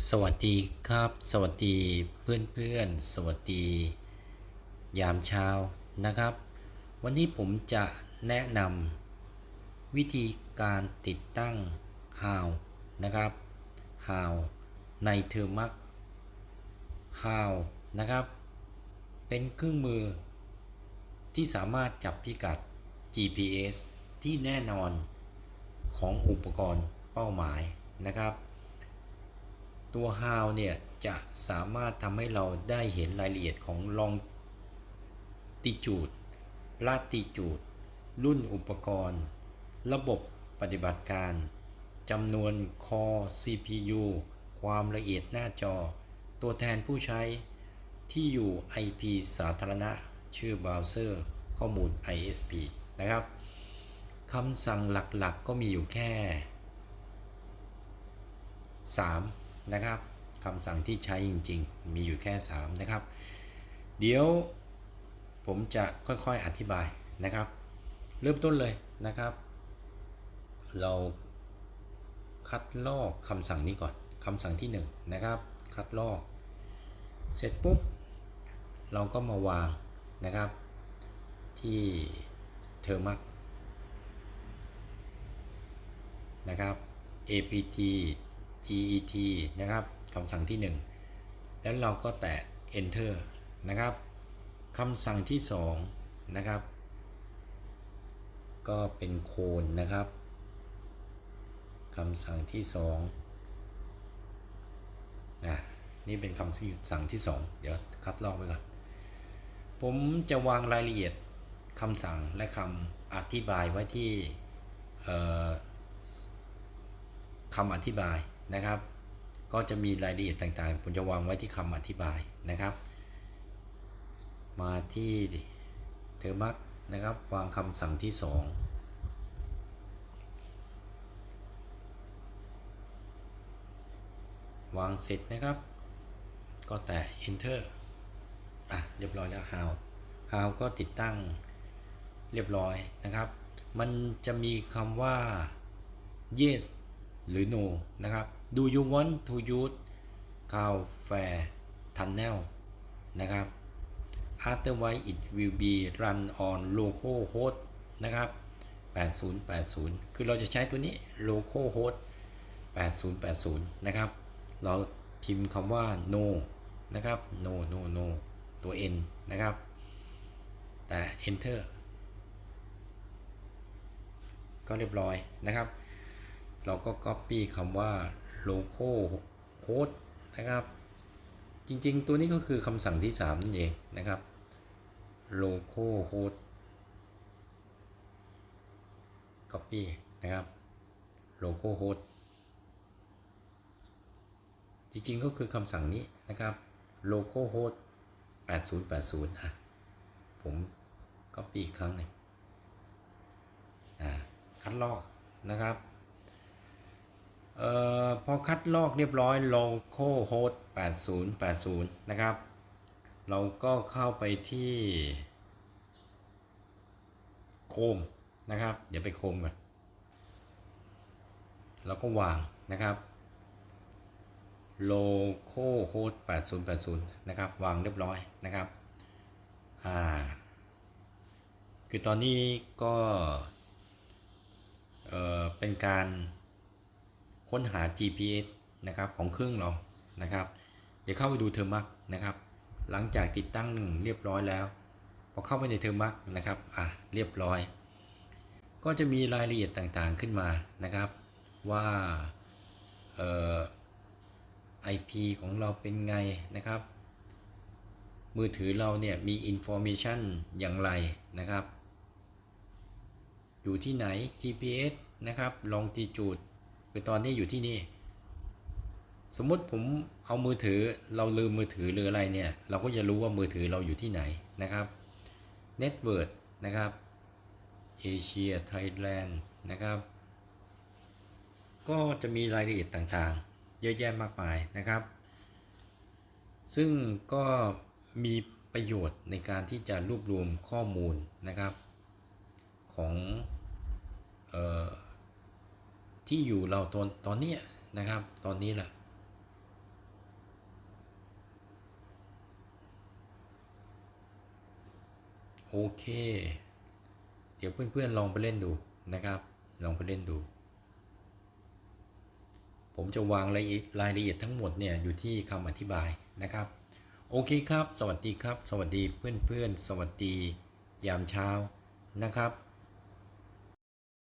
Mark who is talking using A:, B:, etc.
A: สวัสดีครับ สวัสดีเพื่อนเพื่อนๆสวัสดี ยามเช้านะครับ วันนี้ผมจะแนะนำวิธีการติดตั้ง How นะครับ How ในเทอร์มัก How นะครับ เป็นเครื่องมือ ที่สามารถจับพิกัด GPS ที่แน่นอนของอุปกรณ์เป้าหมายนะครับ ตัว how เนี่ยจะสามารถทำให้เราได้เห็นรายละเอียดของ longitude latitude รุ่นอุปกรณ์ ระบบปฏิบัติการจำนวน core CPU ความละเอียดหน้าจอ ตัวแทนผู้ใช้ ที่อยู่ IP สาธารณะ ชื่อเบราว์เซอร์ ข้อมูล ISP นะครับคำสั่งหลักๆก็มีอยู่แค่ 3 นะครับคำสั่งที่ใช้จริง ๆ มีอยู่แค่ 3 นะครับ เดี๋ยวผมจะค่อยๆอธิบายนะครับ เริ่มต้นเลยนะครับ เราคัดลอกคำสั่งนี้ก่อนคำสั่งที่1นะครับ คัดลอก เสร็จปุ๊บ เราก็มาวางนะครับ ที่เทอร์มักนะครับ apt get นะครับคำสั่งที่ 1 แล้วเราก็แตะ enter นะครับคำสั่งที่ 2 นะครับ ก็เป็นโคนนะครับคำสั่งที่2นะนี่เป็นคำสั่งที่ 2 เดี๋ยวคัดลอกไปก่อน ผมจะวางรายละเอียดคำสั่งและคำอธิบายไว้ที่คำอธิบาย นะครับ ก็จะมีรายละเอียดต่างๆ ผมจะวางไว้ที่คำอธิบายนะครับ มาที่เทอร์มักนะครับ วางคำสั่งที่ 2วางเสร็จนะครับ ก็แตะ enter อะ เรียบร้อยแล้ว how how ก็ติดตั้งเรียบร้อยนะครับ มันจะมีคำว่า yes หรือ no นะครับ do you want to use Cloudflare tunnel นะครับ otherwise it will be run on local host นะครับ 8080 คือเราจะใช้ตัวนี้ local host 8080 นะครับ เราพิมพ์คำว่า no นะครับ no no no ตัว n นะครับ แต่ enter ก็เรียบร้อยนะครับ เราก็ copy คำว่า local host นะครับ จริงๆ ตัวนี้ก็คือคำสั่งที่ 3 นั่นเองนะครับ local host copy นะครับ local host จริงๆ ก็คือคำสั่งนี้นะครับ local host 8080อะ ผม copy อีกครั้งหนึ่งอ่าคัดลอกนะครับ ออพอคัดลอกเรียบร้อย local host 8080 นะครับ เราก็เข้าไปที่โคมนะครับ เดี๋ยวไปโคมก่อนแล้วก็วางนะครับ local host 8080 นะครับ วางเรียบร้อยนะครับอ่าคือตอนนี้ก็เออเป็นการ ค้นหา GPS นะครับของเครื่องเรานะครับ เดี๋ยวเข้าไปดูเทอร์มักนะครับ หลังจากติดตั้งเรียบร้อยแล้ว พอเข้าไปในเทอร์มักนะครับอะเรียบร้อย ก็จะมีรายละเอียดต่างๆขึ้นมานะครับ ว่าเอ่อ IP ของเราเป็นไงนะครับ มือถือเราเนี่ยมี information อย่างไรนะครับ อยู่ที่ไหน GPS นะครับ longitude คือตอนนี้อยู่ที่นี่ สมมติผมเอามือถือเราลืมมือถือหรืออะไรเนี่ย เราก็จะรู้ว่ามือถือเราอยู่ที่ไหนนะครับ Network นะครับ Asia Thailand นะครับ ก็จะมีรายละเอียดต่างๆ เยอะแยะมากมายนะครับ ซึ่งก็มีประโยชน์ในการที่จะรวบรวมข้อมูลนะครับ ของ ที่อยู่เราตอนตอนนี้นะครับ ตอนนี้แหละโอเค เดี๋ยวเพื่อนๆลองไปเล่นดูนะครับ ลองไปเล่นดู ผมจะวางรายรายละเอียดทั้งหมดเนี่ยอยู่ที่คำอธิบายนะครับ โอเคครับ สวัสดีครับ สวัสดีเพื่อนๆ สวัสดียามเช้านะครับ